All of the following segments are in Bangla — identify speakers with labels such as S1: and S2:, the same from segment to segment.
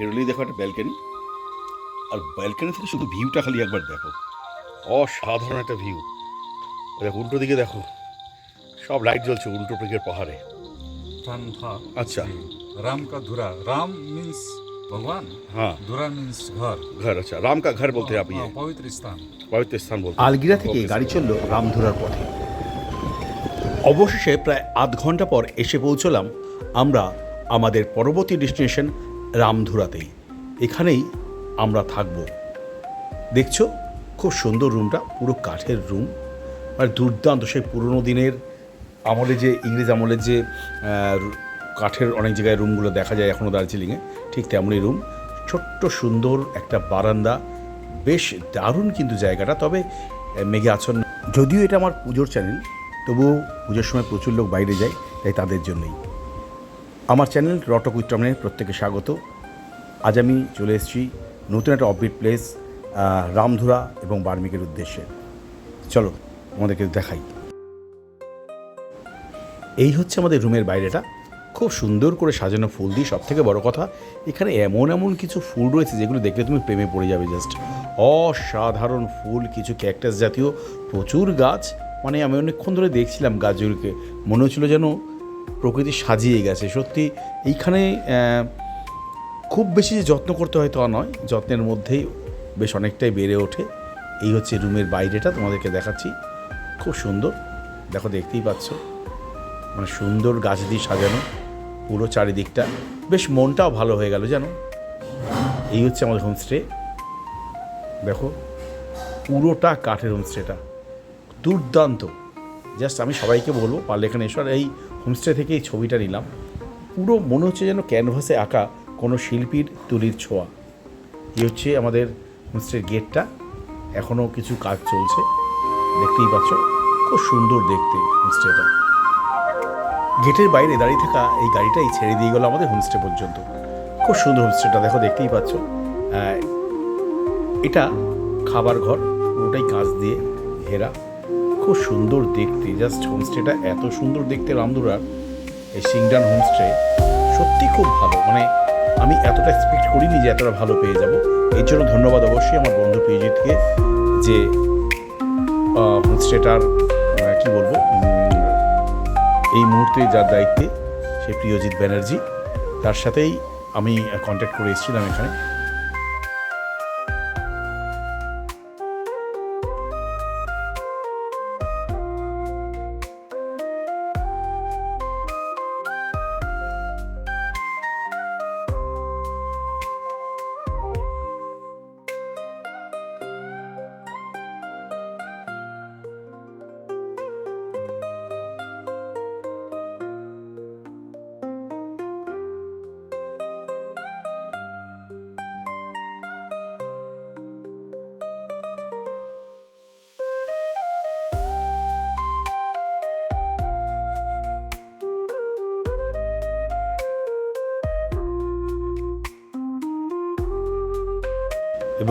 S1: বেরোলেই দেখো একটা ব্যালকানি আর ব্যালকানি থেকে শুধু ভিউটা খালি একবার দেখো অসাধারণ একটা ভিউ দেখো উল্টো দিকে দেখো সব লাইট জ্বলছে উল্টো দিকের পাহাড়ে
S2: स्थान था
S1: अच्छा
S2: राम का धुरा राम मीन्स भगवान
S1: हाँ
S2: धुरा मीन्स घर
S1: घर अच्छा राम का घर बोलते हैं आप ये
S2: हाँ, पवित्र स्थान
S1: পবিত্র স্থান বলতে हैं।
S3: আলগিরা থেকে গাড়ি চলল রামধুরার পথে অবশেষে প্রায় আধ ঘন্টা পর এসে পৌঁছলাম আমরা আমাদের পরবর্তী ডেস্টিনেশন রামধুরাতেই এখানেই আমরা থাকব দেখছো খুব সুন্দর রুমটা পুরো কাঠের রুম আর দুর্দান্ত সেই পুরনো দিনের আমলে যে ইংরেজ আমলের যে কাঠের অনেক জায়গায় রুমগুলো দেখা যায় এখনও দার্জিলিংয়ে ঠিক তেমনই রুম ছোট্ট সুন্দর একটা বারান্দা বেশ দারুণ কিন্তু জায়গাটা তবে মেঘে আছন যদিও এটা আমার পুজোর চ্যানেল তবুও পুজোর সময় প্রচুর লোক বাইরে যায় তাই তাদের জন্যই আমার চ্যানেল রটক উচ্চারণে প্রত্যেকে স্বাগত আজ আমি চলে এসেছি নতুন একটা অফবিট প্লেস রামধুরা এবং বার্মিকের উদ্দেশ্যে চলো আমাদেরকে দেখাই এই হচ্ছে আমাদের রুমের বাইরেটা খুব সুন্দর করে সাজানো ফুল দিয়ে সব থেকে বড় কথা এখানে এমন এমন কিছু ফুল রয়েছে যেগুলো দেখলে তুমি প্রেমে পড়ে যাবে জাস্ট অসাধারণ ফুল কিছু ক্যাকটাস জাতীয় প্রচুর গাছ মানে আমি অনেকক্ষণ ধরে দেখছিলাম গাছগুলোকে মনে হচ্ছিলো যেন প্রকৃতি সাজিয়ে গেছে সত্যি এইখানে খুব বেশি যে যত্ন করতে হয় তা নয় যত্নের মধ্যেই বেশ অনেকটাই বেড়ে ওঠে এই হচ্ছে রুমের বাইরেটা তোমাদেরকে দেখাচ্ছি খুব সুন্দর দেখো দেখতেই পাচ্ছ মানে সুন্দর গাছ দিয়ে সাজানো পুরো চারিদিকটা বেশ মনটাও ভালো হয়ে গেল জানো এই হচ্ছে আমাদের হোমস্টে দেখো পুরোটা কাঠের হোমস্টেটা দুর্দান্ত জাস্ট আমি সবাইকে বলবো পারলে এখানে এসো আর এই হোমস্টে থেকে এই ছবিটা নিলাম পুরো মনে হচ্ছে যেন ক্যানভাসে আঁকা কোনো শিল্পীর তুলির ছোঁয়া এই হচ্ছে আমাদের হোমস্টের গেটটা এখনও কিছু কাজ চলছে দেখতেই পাচ্ছ খুব সুন্দর দেখতে হোমস্টেটা গেটের বাইরে দাঁড়িয়ে থাকা এই গাড়িটাই ছেড়ে দিয়ে গেলো আমাদের হোমস্টে পর্যন্ত খুব সুন্দর হোমস্টেটা দেখো দেখতেই পাচ্ছ এটা খাবার ঘর ওটাই কাঁচ দিয়ে ঘেরা সুন্দর দেখতে জাস্ট হোমস্টেটা এত সুন্দর দেখতে রামদুরার এই সিংডান হোমস্টে সত্যি খুব ভালো মানে আমি এতটা এক্সপেক্ট করিনি যে এতটা ভালো পেয়ে যাব এর জন্য ধন্যবাদ অবশ্যই আমার বন্ধু প্রিয়জিৎকে যে হোমস্টেটার কি বলবো এই মুহূর্তে যার দায়িত্বে সে প্রিয়জিৎ ব্যানার্জি তার সাথেই আমি কন্ট্যাক্ট করে এসেছিলাম এখানে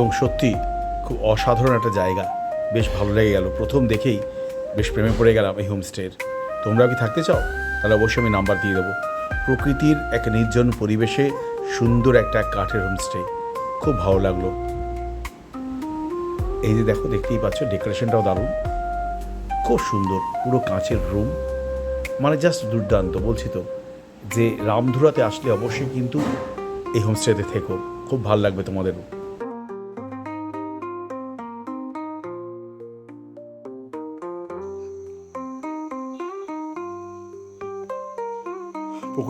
S3: এবং সত্যি খুব অসাধারণ একটা জায়গা বেশ ভালো লেগে গেল প্রথম দেখেই বেশ প্রেমে পড়ে গেলাম এই হোমস্টের তোমরাও কি থাকতে চাও তাহলে অবশ্যই আমি নাম্বার দিয়ে দেবো প্রকৃতির এক নির্জন পরিবেশে সুন্দর একটা কাঠের হোমস্টে খুব ভালো লাগলো এই যে দেখো দেখতেই পাচ্ছ ডেকোরেশনটাও দারুণ খুব সুন্দর পুরো কাঁচের রুম মানে জাস্ট দুর্দান্ত বলছি তো যে রামধুরাতে আসলে অবশ্যই কিন্তু এই হোমস্টেতে থেকো খুব ভালো লাগবে তোমাদেরও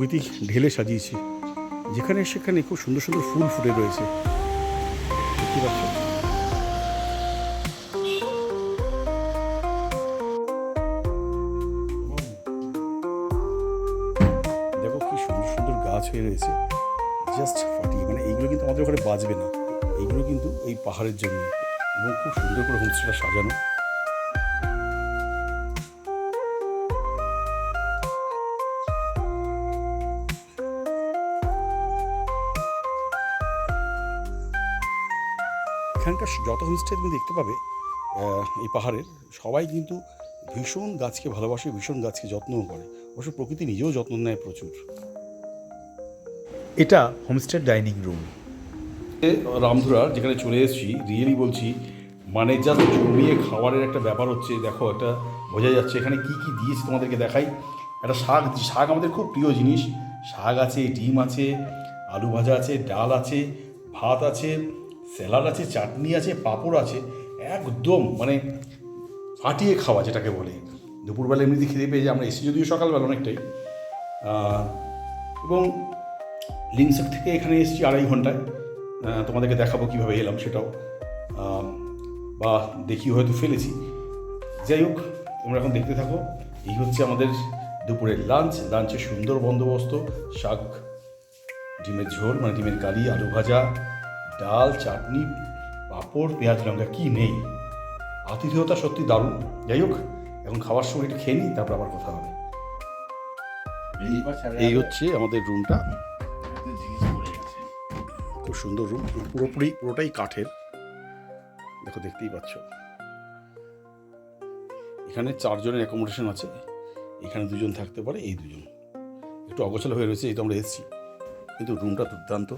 S3: প্রাকৃতিক ঢেলে সাজিয়েছে যেখানে সেখানে খুব সুন্দর সুন্দর ফুল ফুটে রয়েছে দেখো কি সুন্দর সুন্দর গাছ হয়ে রয়েছে জাস্ট ফাটি মানে এইগুলো কিন্তু আমাদের ওখানে বাজবে না এইগুলো কিন্তু এই পাহাড়ের জন্য এবং খুব সুন্দর করে হোমস্টেটা সাজানো যত হোমস্টে তুমি দেখতে পাবে এই পাহাড়ের সবাই কিন্তু ভীষণ গাছকে ভালোবাসে ভীষণ গাছকে যত্নও করে অবশ্য প্রকৃতি নিজেও যত্ন নেয় প্রচুর এটা হোমস্টের ডাইনিং রুম রামধুরা যেখানে চলে এসেছি রিয়েলি বলছি মানে জাস্ট জমিয়ে খাবারের একটা ব্যাপার হচ্ছে দেখো একটা বোঝা যাচ্ছে এখানে কি কি দিয়েছে তোমাদেরকে দেখাই একটা শাক শাক আমাদের খুব প্রিয় জিনিস শাক আছে ডিম আছে আলু ভাজা আছে ডাল আছে ভাত আছে স্যালাড আছে চাটনি আছে পাঁপড় আছে একদম মানে ফাটিয়ে খাওয়া যেটাকে বলে দুপুরবেলা এমনিতে খেতে পেয়ে যে আমরা এসি যদিও সকালবেলা অনেকটাই এবং লিঙ্কসেট থেকে এখানে এসেছি আড়াই ঘন্টায় তোমাদেরকে দেখাবো কীভাবে এলাম সেটাও বা দেখি হয়তো ফেলেছি যাই হোক তোমরা এখন দেখতে থাকো এই হচ্ছে আমাদের দুপুরের লাঞ্চ লাঞ্চে সুন্দর বন্দোবস্ত শাক ডিমের ঝোল মানে ডিমের কালি আলু ভাজা ডাল চাটনি পাঁপড় পেঁয়াজ লঙ্কা কী নেই আতিথেয়তা সত্যি দারুণ যাই হোক এখন খাওয়ার সময় একটু খেয়ে নিই তারপর আবার কথা হবে এই হচ্ছে আমাদের রুমটা খুব সুন্দর রুম পুরোপুরি পুরোটাই কাঠের দেখো দেখতেই পাচ্ছ এখানে চারজনের অ্যাকোমোডেশন আছে এখানে দুজন থাকতে পারে এই দুজন একটু অগোছাল হয়ে রয়েছে এই তো আমরা এসেছি কিন্তু রুমটা দুর্দান্ত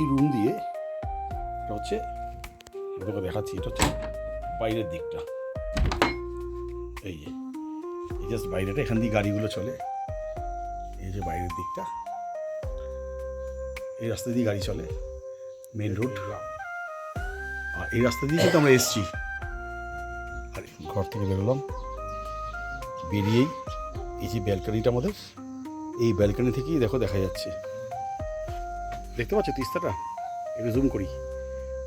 S3: এই রুম দিয়ে এটা হচ্ছে তোকে দেখাচ্ছি এটা হচ্ছে বাইরের দিকটা এই যে এই জাস্ট বাইরেটা এখান দিয়ে গাড়িগুলো চলে এই যে বাইরের দিকটা এই রাস্তা দিয়ে গাড়ি চলে মেন রোড আর এই রাস্তা দিয়ে কিন্তু আমরা এসছি আর ঘর থেকে বেরোলাম বেরিয়েই এই যে ব্যালকানিটা আমাদের এই ব্যালকানি থেকেই দেখো দেখা যাচ্ছে দেখতে পাচ্ছ তিস্তাটা একটু জুম করি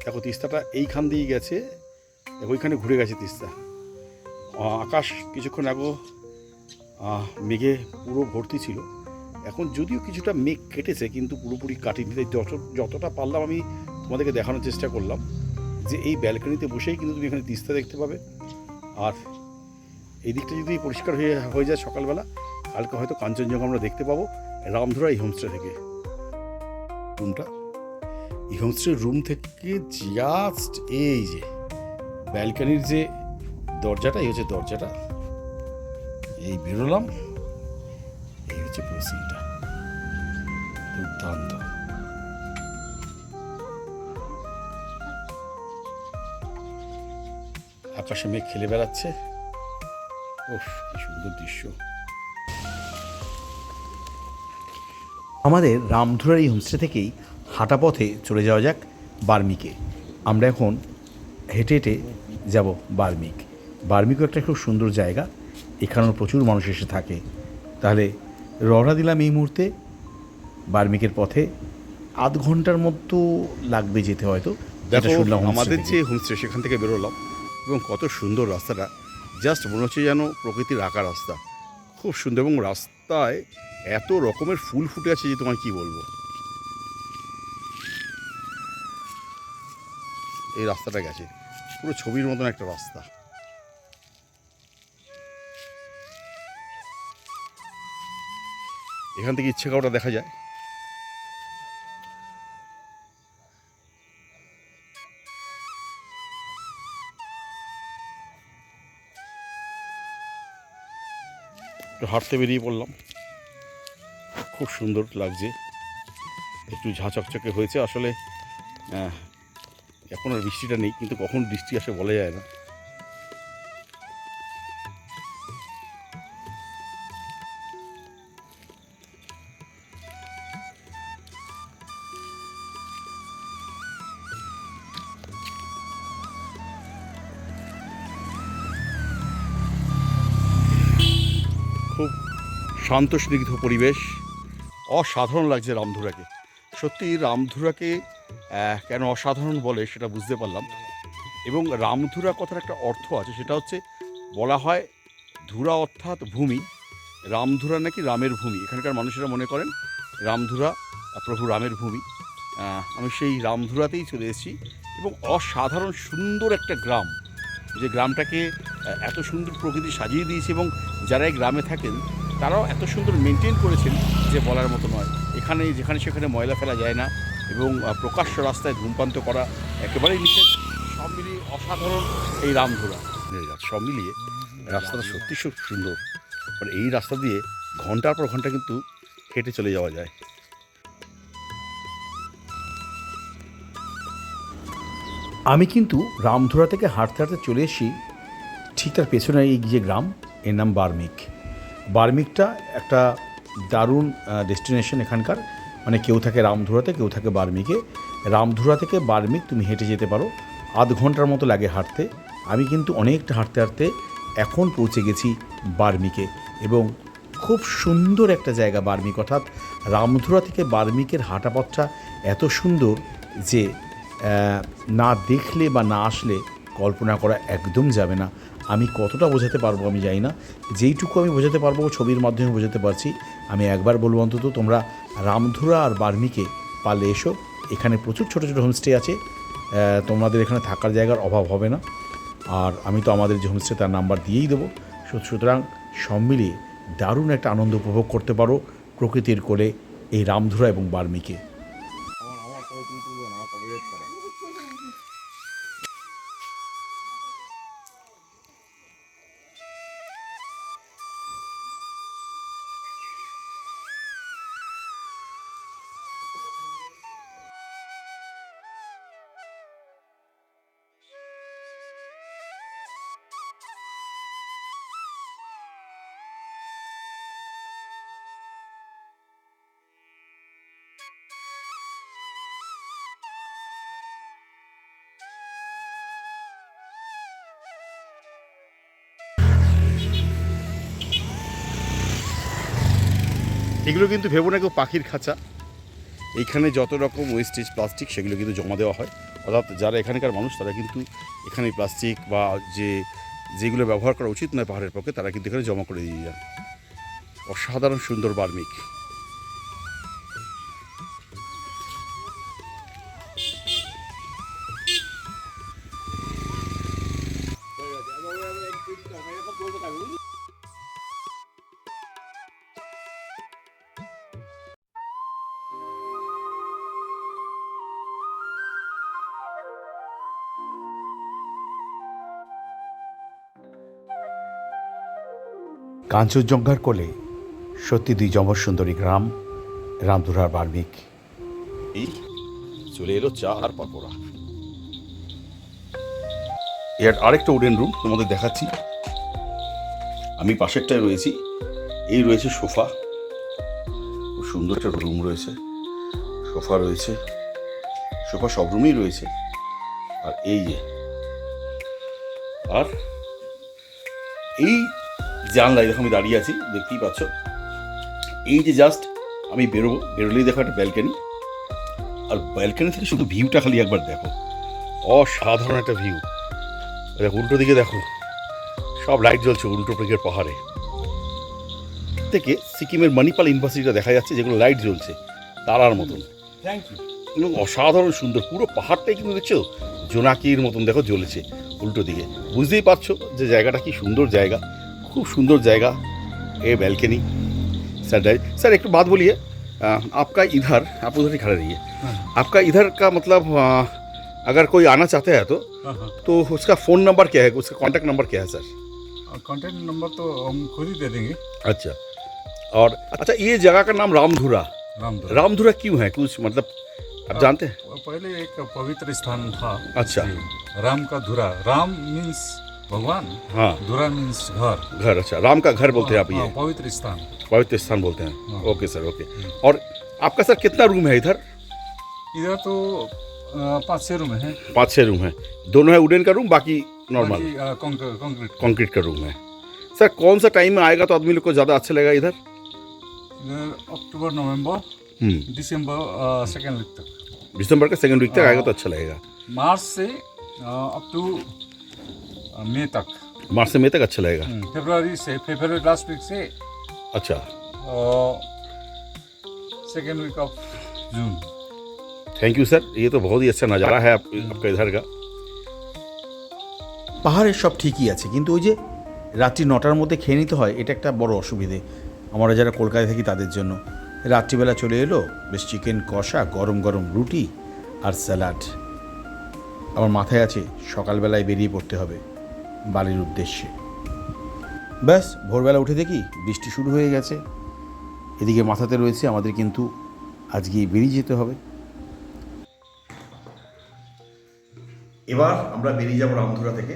S3: দেখো তিস্তাটা এইখান দিয়ে গেছে দেখো ওইখানে ঘুরে গেছে তিস্তা আকাশ কিছুক্ষণ আগে মেঘে পুরো ভর্তি ছিল এখন যদিও কিছুটা মেঘ কেটেছে কিন্তু পুরোপুরি কাটিনি তাই যত যতটা পারলাম আমি তোমাদেরকে দেখানোর চেষ্টা করলাম যে এই ব্যালকনিতে বসেই কিন্তু তুমি এখানে তিস্তা দেখতে পাবে আর এই দিকটা যদি পরিষ্কার হয়ে হয়ে যায় সকালবেলা কালকে হয়তো কাঞ্চনজঙ্ঘা আমরা দেখতে পাবো রামধুরা এই হোমস্টে থেকে রুমটা এই হোমস্টের রুম থেকে জাস্ট এই যে ব্যালকানির যে দরজাটা এই হচ্ছে দরজাটা এই বেরোলাম এই হচ্ছে পুরো দুর্দান্ত আকাশে মেঘ খেলে বেড়াচ্ছে ওফ কি সুন্দর দৃশ্য
S1: আমাদের রামধুরার এই হোমস্টে থেকেই হাঁটা পথে চলে যাওয়া যাক বার্মিকে আমরা এখন হেঁটে হেঁটে যাব বার্মিক বার্মিকও একটা খুব সুন্দর জায়গা এখানেও প্রচুর মানুষ এসে থাকে তাহলে রওনা দিলাম এই মুহূর্তে বার্মিকের পথে আধ ঘন্টার মতো লাগবে যেতে হয়তো
S3: আমাদের যে হোমস্টে সেখান থেকে বেরোলাম এবং কত সুন্দর রাস্তাটা জাস্ট মনে হচ্ছে যেন প্রকৃতির আঁকা রাস্তা খুব সুন্দর এবং রাস্তায় এত রকমের ফুল ফুটে আছে যে তোমায় কি বলবো এই রাস্তাটা গেছে পুরো ছবির মতন একটা রাস্তা এখান থেকে ইচ্ছে কাউটা দেখা যায় হাঁটতে বেরিয়ে পড়লাম খুব সুন্দর লাগছে একটু ঝাঁচকচকে হয়েছে আসলে এখন আর বৃষ্টিটা নেই কিন্তু কখন বৃষ্টি আসে বলা যায় না খুব শান্ত স্নিগ্ধ পরিবেশ অসাধারণ লাগছে রামধুরাকে সত্যি রামধুরাকে কেন অসাধারণ বলে সেটা বুঝতে পারলাম এবং রামধুরা কথার একটা অর্থ আছে সেটা হচ্ছে বলা হয় ধুরা অর্থাৎ ভূমি রামধুরা নাকি রামের ভূমি এখানকার মানুষেরা মনে করেন রামধুরা প্রভু রামের ভূমি আমি সেই রামধুরাতেই চলে এসেছি এবং অসাধারণ সুন্দর একটা গ্রাম যে গ্রামটাকে এত সুন্দর প্রকৃতি সাজিয়ে দিয়েছে এবং যারা এই গ্রামে থাকেন তারাও এত সুন্দর মেনটেন করেছেন যে বলার মতো নয় এখানে যেখানে সেখানে ময়লা ফেলা যায় না এবং প্রকাশ্য রাস্তায় ধূমপান্ত করা একেবারেই নিষেধ সব মিলিয়ে অসাধারণ এই রামধুরা সব মিলিয়ে রাস্তাটা সত্যি সত্যি সুন্দর মানে এই রাস্তা দিয়ে ঘন্টার পর ঘন্টা কিন্তু হেঁটে চলে যাওয়া যায়
S1: আমি কিন্তু রামধুরা থেকে হাঁটতে হাঁটতে চলে এসি ঠিক তার পেছনে এই যে গ্রাম এর নাম বার্মিক বার্মিকটা একটা দারুণ ডেস্টিনেশন এখানকার মানে কেউ থাকে রামধুরাতে কেউ থাকে বার্মিকে রামধুরা থেকে বার্মিক তুমি হেঁটে যেতে পারো আধ ঘন্টার মতো লাগে হাঁটতে আমি কিন্তু অনেকটা হাঁটতে হাঁটতে এখন পৌঁছে গেছি বার্মিকে এবং খুব সুন্দর একটা জায়গা বার্মিক অর্থাৎ রামধুরা থেকে বার্মিকের হাঁটা পথটা এত সুন্দর যে না দেখলে বা না আসলে কল্পনা করা একদম যাবে না আমি কতটা বোঝাতে পারবো আমি জানি না যেইটুকু আমি বোঝাতে পারবো ছবির মাধ্যমে বোঝাতে পারছি আমি একবার বলবো অন্তত তোমরা রামধুরা আর বার্মিকে পালে এসো এখানে প্রচুর ছোটো ছোটো হোমস্টে আছে তোমাদের এখানে থাকার জায়গার অভাব হবে না আর আমি তো আমাদের যে হোমস্টে তার নাম্বার দিয়েই দেবো সুতরাং সব মিলিয়ে দারুণ একটা আনন্দ উপভোগ করতে পারো প্রকৃতির কোলে এই রামধুরা এবং বার্মিকে
S3: এগুলো কিন্তু ভেবো না কেউ পাখির খাঁচা এইখানে যত রকম ওয়েস্টেজ প্লাস্টিক সেগুলো কিন্তু জমা দেওয়া হয় অর্থাৎ যারা এখানকার মানুষ তারা কিন্তু এখানে প্লাস্টিক বা যে যেগুলো ব্যবহার করা উচিত নয় পাহাড়ের পক্ষে তারা কিন্তু এখানে জমা করে দিয়ে যান অসাধারণ সুন্দর বার্মিক
S1: কাঞ্চনজঙ্ঘার কোলে সত্যি দুই যমজ সুন্দরী গ্রাম রামধুরার বাল্মিক
S3: এই চলে এলো চা আর পাকোড়া এর আরেকটা উডেন রুম তোমাদের দেখাচ্ছি আমি পাশেরটায় রয়েছি এই রয়েছে সোফা খুব সুন্দর একটা রুম রয়েছে সোফা রয়েছে সোফা সব রুমই রয়েছে আর এই যে আর এই জানলা দেখো আমি দাঁড়িয়ে আছি দেখতেই পাচ্ছ এই যে জাস্ট আমি বেরোবো বেরোলেই দেখো একটা ব্যালকানি আর ব্যালকানি থেকে শুধু ভিউটা খালি একবার দেখো অসাধারণ একটা ভিউ দেখো উল্টো দিকে দেখো সব লাইট জ্বলছে উল্টো দিকের পাহাড়ে থেকে সিকিমের মণিপাল ইউনিভার্সিটিটা দেখা যাচ্ছে যেগুলো লাইট জ্বলছে তারার মতন
S2: থ্যাংক ইউ
S3: এবং অসাধারণ সুন্দর পুরো পাহাড়টাই কিন্তু দেখছো জোনাকির মতন দেখো জ্বলেছে উল্টো দিকে বুঝতেই পারছো যে জায়গাটা কি সুন্দর জায়গা खूब सुंदर जगह ये बैल्कनी सर डाय- सर एक तो बात बोलिए अ, आपका इधर आप उधर ही खड़े रहिए आपका इधर का मतलब अ, अगर कोई आना चाहता है तो
S2: हाँ हाँ
S3: तो उसका फ़ोन नंबर क्या है उसका कॉन्टैक्ट नंबर क्या है सर
S2: कॉन्टैक्ट नंबर तो हम खुद ही दे देंगे
S3: अच्छा और अच्छा ये जगह का नाम रामधुरा
S2: रामधुरा
S3: रामधुरा क्यों है कुछ मतलब आप जानते हैं
S2: पहले एक पवित्र स्थान था
S3: अच्छा।
S2: जी। राम का धुरा राम मीन्स भगवान
S3: हाँ
S2: दुरा मीन्स घर
S3: घर अच्छा राम का घर बोलते हैं आप ये हाँ,
S2: पवित्र स्थान
S3: पवित्र स्थान बोलते हैं
S2: हाँ।
S3: ओके सर ओके और आपका सर कितना रूम है इधर
S2: इधर तो पाँच छः रूम है
S3: पाँच छः रूम है दोनों है वुडन का रूम बाकी नॉर्मल
S2: कंक्रीट
S3: कंक्रीट का रूम है सर कौन सा टाइम में आएगा तो आदमी लोग को ज़्यादा अच्छा लगेगा इधर
S2: अक्टूबर नवंबर
S3: हम्म।
S2: दिसंबर सेकेंड वीक तक
S3: दिसंबर का सेकेंड वीक तक
S2: हाँ।
S3: आएगा तो अच्छा लगेगा
S2: मार्च से अप टू मई तक
S3: मार्च से मई तक अच्छा लगेगा
S2: फरवरी से फरवरी लास्ट वीक से
S3: अच्छा
S2: second week of June
S3: thank you sir ये तो बहुत ही अच्छा नज़ारा है आप, आपका इधर का
S1: পাহাড়ের সব ঠিকই আছে কিন্তু ওই যে রাত্রি নটার মধ্যে খেয়ে নিতে হয় এটা একটা বড় অসুবিধে আমরা যারা কলকাতায় থাকি তাদের জন্য রাত্রিবেলা চলে এলো বেশ চিকেন কষা গরম গরম রুটি আর স্যালাড আমার মাথায় আছে সকালবেলায় বেরিয়ে পড়তে হবে বাড়ির উদ্দেশ্যে ব্যাস ভোরবেলা উঠে দেখি বৃষ্টি শুরু হয়ে গেছে এদিকে মাথাতে রয়েছে আমাদের কিন্তু আজকে বেরিয়ে যেতে হবে
S3: এবার আমরা বেরিয়ে যাবো রামধুরা থেকে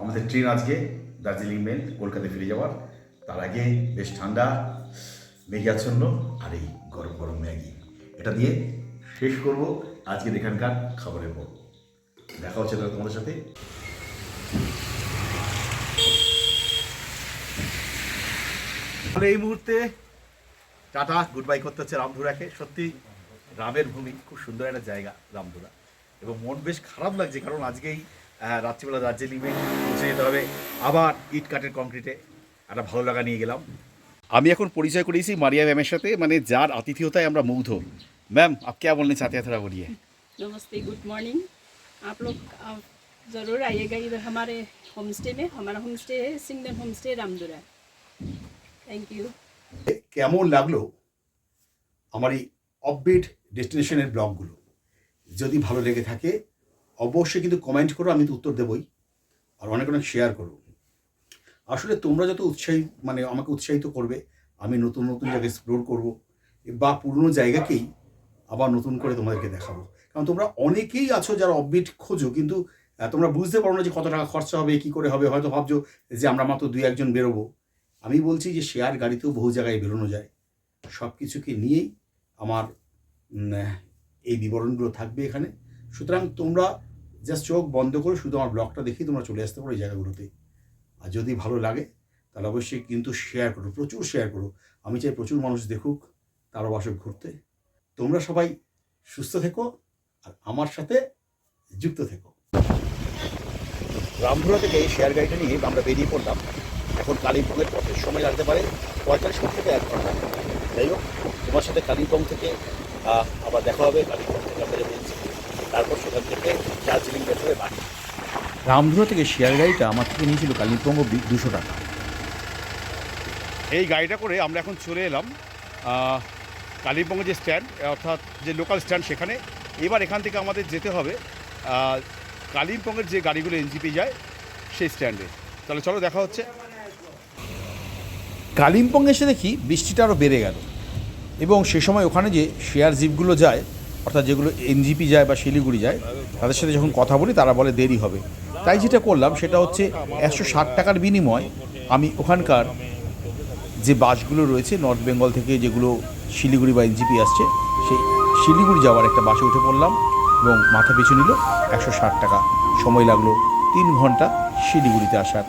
S3: আমাদের ট্রেন আজকে দার্জিলিং মেল কলকাতায় ফিরে যাওয়ার তার আগে বেশ ঠান্ডা মেঘাচ্ছন্ন আর এই গরম গরম ম্যাগি এটা দিয়ে শেষ করব আজকে এখানকার খাবারের পর দেখা হচ্ছে তোমাদের সাথে তাহলে এই মুহূর্তে টাটা গুড বাই করতে হচ্ছে রামধুরাকে সত্যি রামের ভূমি খুব সুন্দর একটা জায়গা রামধুরা এবং মন বেশ খারাপ লাগছে কারণ আজকেই আহ, রাত্রিবেলা দার্জিলিংয়ে পৌঁছে যেতে হবে আবার ইট কাঠের কংক্রিটে একটা ভালো লাগা নিয়ে গেলাম আমি এখন পরিচয় করিয়েছি মারিয়া ম্যামের সাথে মানে যার আতিথেয়তায় আমরা মুগ্ধ ম্যাম আপ क्या बोलने चाहते हैं थोड़ा बोलिए
S4: नमस्ते गुड मॉर्निंग आप लोग अ, ज़रूर आइएगा इधर हमारे होम स्टे में हमारा होम स्टे है सिंगडन होम स्टे रामदुरा
S3: কেমন লাগলো আমার এই অপবিট ডেস্টিনেশনের ব্লগগুলো যদি ভালো লেগে থাকে অবশ্যই কিন্তু কমেন্ট করো আমি তো উত্তর দেবই আর অনেক অনেক শেয়ার করো আসলে তোমরা যত উৎসাহী মানে আমাকে উৎসাহিত করবে আমি নতুন নতুন জায়গা এক্সপ্লোর করবো বা পুরনো জায়গাকেই আবার নতুন করে তোমাদেরকে দেখাবো কারণ তোমরা অনেকেই আছো যারা অববিট খোঁজো কিন্তু তোমরা বুঝতে পারো না যে কত টাকা খরচা হবে কী করে হবে হয়তো ভাবছো যে আমরা মাত্র দুই একজন বেরোবো আমি বলছি যে শেয়ার গাড়িতেও বহু জায়গায় বেরোনো যায় সব কিছুকে নিয়েই আমার এই বিবরণগুলো থাকবে এখানে সুতরাং তোমরা জাস্ট চোখ বন্ধ করে শুধু আমার ব্লগটা দেখি তোমরা চলে আসতে পারো এই জায়গাগুলোতে আর যদি ভালো লাগে তাহলে অবশ্যই কিন্তু শেয়ার করো প্রচুর শেয়ার করো আমি চাই প্রচুর মানুষ দেখুক তারও বাসক ঘুরতে তোমরা সবাই সুস্থ থেকো আর আমার সাথে যুক্ত থেকো রামপুরা থেকে এই শেয়ার গাড়িটা নিয়ে আমরা বেরিয়ে পড়লাম এখন কালিম্পংয়ের পথে সময় লাগতে পারে পঁয়তাল্লিশ মিনিট থেকে এক ঘন্টা যাই হোক তোমার সাথে কালিম্পং থেকে আবার দেখা হবে কালিম্পং থেকে আমরা বলছি তারপর সেখান থেকে দার্জিলিং বের হয়ে বাড়ি
S1: রামধুরা থেকে শেয়ার গাড়িটা আমার থেকে নিয়েছিল কালিম্পং দুশো টাকা
S3: এই গাড়িটা করে আমরা এখন চলে এলাম কালিম্পংয়ের যে স্ট্যান্ড অর্থাৎ যে লোকাল স্ট্যান্ড সেখানে এবার এখান থেকে আমাদের যেতে হবে কালিম্পংয়ের যে গাড়িগুলো এনজিপি যায় সেই স্ট্যান্ডে তাহলে চলো দেখা হচ্ছে
S1: কালিম্পং এসে দেখি বৃষ্টিটা আরও বেড়ে গেল এবং সে সময় ওখানে যে শেয়ার জিপগুলো যায় অর্থাৎ যেগুলো এনজিপি যায় বা শিলিগুড়ি যায় তাদের সাথে যখন কথা বলি তারা বলে দেরি হবে তাই যেটা করলাম সেটা হচ্ছে একশো ষাট টাকার বিনিময় আমি ওখানকার যে বাসগুলো রয়েছে নর্থ বেঙ্গল থেকে যেগুলো শিলিগুড়ি বা এনজিপি আসছে সেই শিলিগুড়ি যাওয়ার একটা বাসে উঠে পড়লাম এবং মাথা পিছু নিল একশো ষাট টাকা সময় লাগলো তিন ঘন্টা শিলিগুড়িতে আসার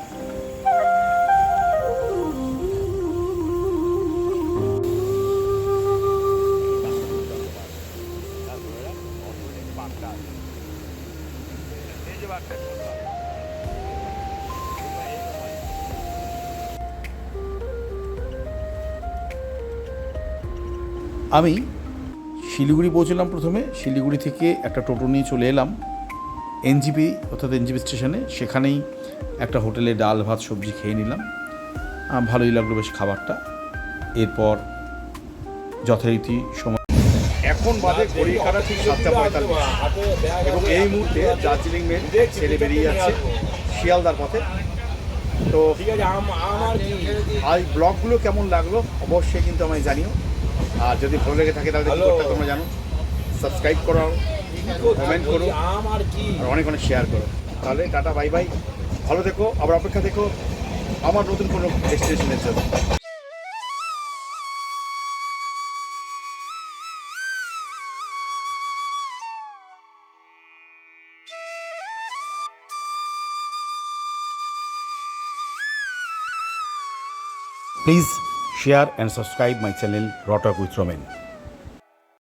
S1: যে আমি শিলিগুড়ি পৌঁছলাম প্রথমে শিলিগুড়ি থেকে একটা টোটো নিয়ে চলে এলাম এনজিপি অর্থাৎ এনজিপি স্টেশনে সেখানেই একটা হোটেলে ডাল ভাত সবজি খেয়ে নিলাম ভালোই লাগলো বেশ খাবারটা এরপর যথারীতি সময়
S3: এখন বাজে ঘড়ির কাটা ঠিক সাতটা পঁয়তাল্লিশ এবং এই মুহূর্তে দার্জিলিং মেল ছেলে বেরিয়ে যাচ্ছে শিয়ালদার পথে তো আর ব্লগগুলো কেমন লাগলো অবশ্যই কিন্তু আমায় জানিও আর যদি ভালো লেগে থাকে তাহলে তোমরা জানো সাবস্ক্রাইব করো কমেন্ট করো আর অনেক অনেক শেয়ার করো তাহলে টাটা বাই বাই ভালো দেখো আবার অপেক্ষা দেখো আমার নতুন কোনো ডেস্টিনেশনের জন্য
S1: Please share and subscribe my channel Raw Talk with Romain.